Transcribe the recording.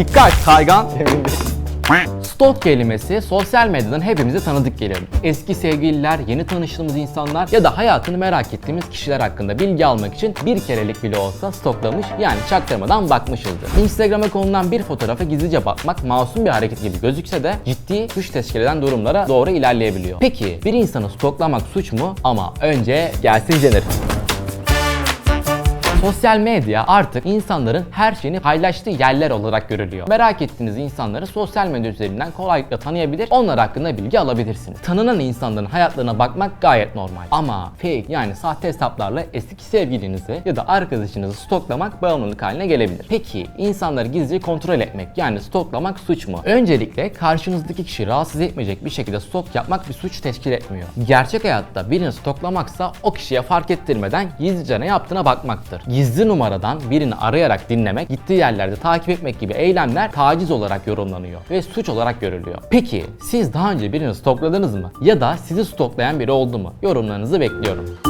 Dikkat kaygan. Stalk kelimesi sosyal medyadan hepimize tanıdık gelir. Eski sevgililer, yeni tanıştığımız insanlar ya da hayatını merak ettiğimiz kişiler hakkında bilgi almak için bir kerelik bile olsa stalklamış yani çaktırmadan bakmışızdır. Instagram'a konulan bir fotoğrafa gizlice bakmak masum bir hareket gibi gözükse de ciddi suç teşkil eden durumlara doğru ilerleyebiliyor. Peki bir insanı stalklamak suç mu? Ama önce gelsin Jenner. Sosyal medya artık insanların her şeyini paylaştığı yerler olarak görülüyor. Merak ettiğiniz insanları sosyal medya üzerinden kolaylıkla tanıyabilir, onlar hakkında bilgi alabilirsiniz. Tanınan insanların hayatlarına bakmak gayet normal. Ama fake yani sahte hesaplarla eski sevgilinizi ya da arkadaşınızı stoklamak bağımlılık haline gelebilir. Peki insanları gizlice kontrol etmek yani stoklamak suç mu? Öncelikle karşınızdaki kişi rahatsız etmeyecek bir şekilde stok yapmak bir suç teşkil etmiyor. Gerçek hayatta birini stoklamaksa o kişiye fark ettirmeden gizlice ne yaptığına bakmaktır. Gizli numaradan birini arayarak dinlemek, gittiği yerlerde takip etmek gibi eylemler taciz olarak yorumlanıyor ve suç olarak görülüyor. Peki siz daha önce birini stokladınız mı? Ya da sizi stoklayan biri oldu mu? Yorumlarınızı bekliyorum.